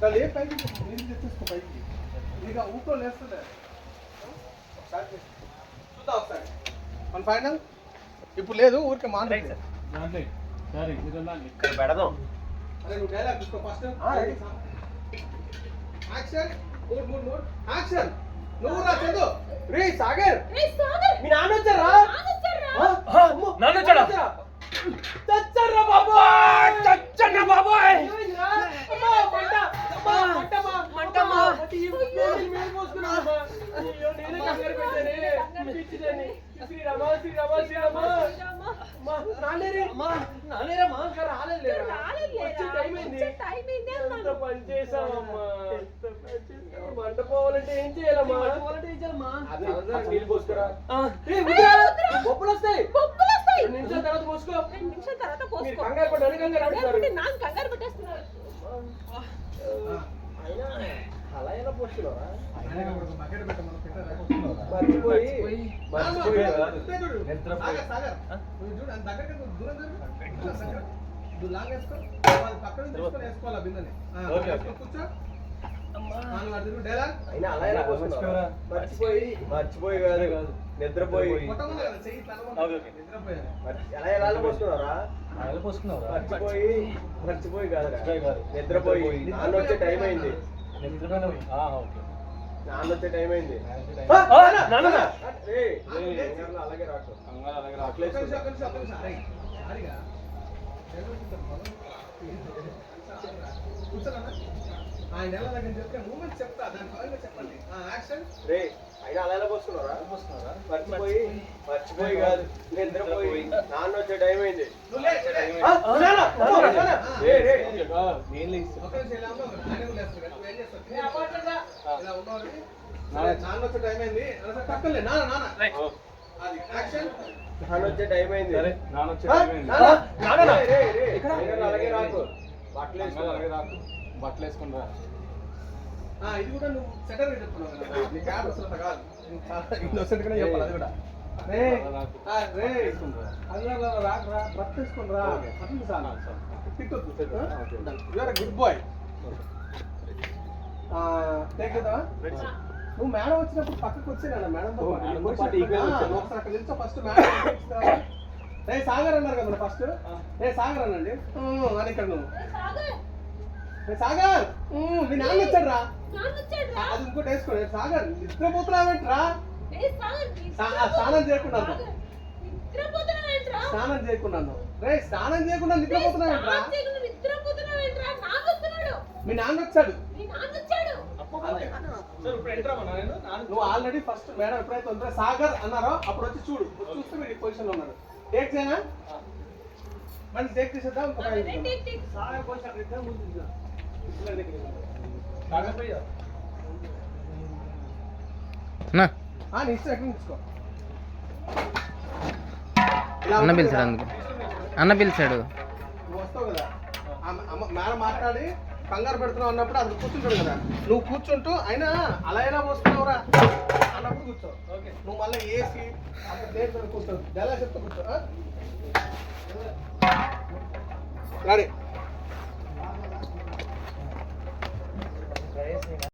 దాన్ని ఏ పైకి నీళ్ళు తెచ్చేసుకో పైకి? ఇక ఊపిలో లేస్తుండే. ఒకసారి. చూద్దాం ఒకసారి. మన ఫైనల్? ఇప్పుడు లేదు ఊరికే మాట్లాడి ఇక్కడ పెడదాం. అరే నువ్వు డైలాగ్ తీసుకో first action mood mood mood action నువ్వు రా చందు. రే సాగర్. మీ నాన్న వచ్చారా? నాన్న వచ్చాడా? చచ్చారా బాబు? మంటపోవాలంటే ఏం చేయాలమ్మా? నీళ్ళు పోసుకురా? బొప్పులు వస్తాయి. రెండు నిమిషాల తర్వాత పోసుకో. కంగారు పడి నన్ను కంగారు ఎలా పోస్తున్నారా మర్చిపోయి మర్చిపోయి అయినా మర్చిపోయి మర్చిపోయి. కాదు. నిద్రపోయి. మర్చి- అలా ఎలా మర్చిపోయి. మర్చిపోయి. కాదురా. నిద్రపోయి. నాన్న వచ్చే టైం అయింది. నాన్న వచ్చే టైం అయింది. ఏయ్, కంగారులో అలాగే రాకు. ఆయన ఎలా దగ్గర చెప్తే మూమెంట్ చెప్తా. దాని పరంగా చెప్పండి. యాక్షన్ రే అయినా అలా ఎలా పోస్తున్నారా? మర్చిపోయి మర్చిపోయి కాదు. నిద్రపోయి నాన్న వచ్చే టైం అయింది నాన్న, నాన్న, నాన్న. రే, రే. ఒక నిమిషం ఇలా ఉన్నావు కదా, ఆయన కూడా లేస్తాడు కదా, నువ్వేం చేస్తావు? ఇలా సరే, నాన్న వచ్చే టైం అయింది. అలా టక్కలే నాన్న నాన్న. అది యాక్షన్. నాన్న వచ్చే టైం అయింది. ఆ, నాన్న, రే, రే, రే. అయినా అలాగే రాకు. బట్టలు వేసుకో. బట్టలు వేసుకుంటా ఆ, ఇది కూడా నువ్వు సెటర్ చెప్తున్నావు కదా. నీ క్యాబ్ అసలు కాదు. గానే చెప్పాలి అది కూడా. రే. రే. అది రా, రా, రా, రా. రా. అట్లా సార్. తిట్టొద్దు. యు ఆర్ గుడ్ బాయ్ నువ్వు మేడం వచ్చినప్పుడు పక్కకు వచ్చేనా మేడం. ఒకసారి అక్కడ నిల్చో ఫస్ట్ మేడం రే సాగర్ అన్నారు కదా ఫస్ట్ రే సాగర్ అనండి అని ఇక్కడ నువ్వు. రే సాగర్? మీ నాన్న వచ్చాడు రా అది ఇంకోటి వేసుకోండి. సాగర్ నిద్రపోతున్నావేంట్రా? స్నానం చేయకుండా స్నానం చేయకుండా రే స్నానం చేయకుండా నిద్రపోతున్నావేంట్రా? మీ నాన్న వచ్చాడు. నువ్వు ఆల్రెడీ ఫస్ట్ మేడం ఎప్పుడైతే ఉందో సాగర్ అన్నారో అప్పుడు వచ్చి చూడు. చూస్తే మీరు ఈ పొజిషన్లో ఉన్నాడు టేక్ చేయనా మళ్ళీ టేక్ చేసేద్దాం. సాగర్ కొంచెం ఇష్టం ఎక్కడ తీసుకో. ఇలా అన్న పిలిచాడు. అందుకు. అన్న పిలిచాడు. నువ్వు వస్తావు కదా. మేడం మాట్లాడి. కంగారు పెడుతున్నావు అన్నప్పుడు అది కూర్చుంటాడు కదా. నువ్వు కూర్చుంటూ అయినా అలా ఎలా పోస్తున్నావురా అన్నప్పుడు కూర్చో. నువ్వు మళ్ళీ ఏసి అంత ప్లేట్ మీద కూర్చో? చెప్తా కూర్చో ఆ?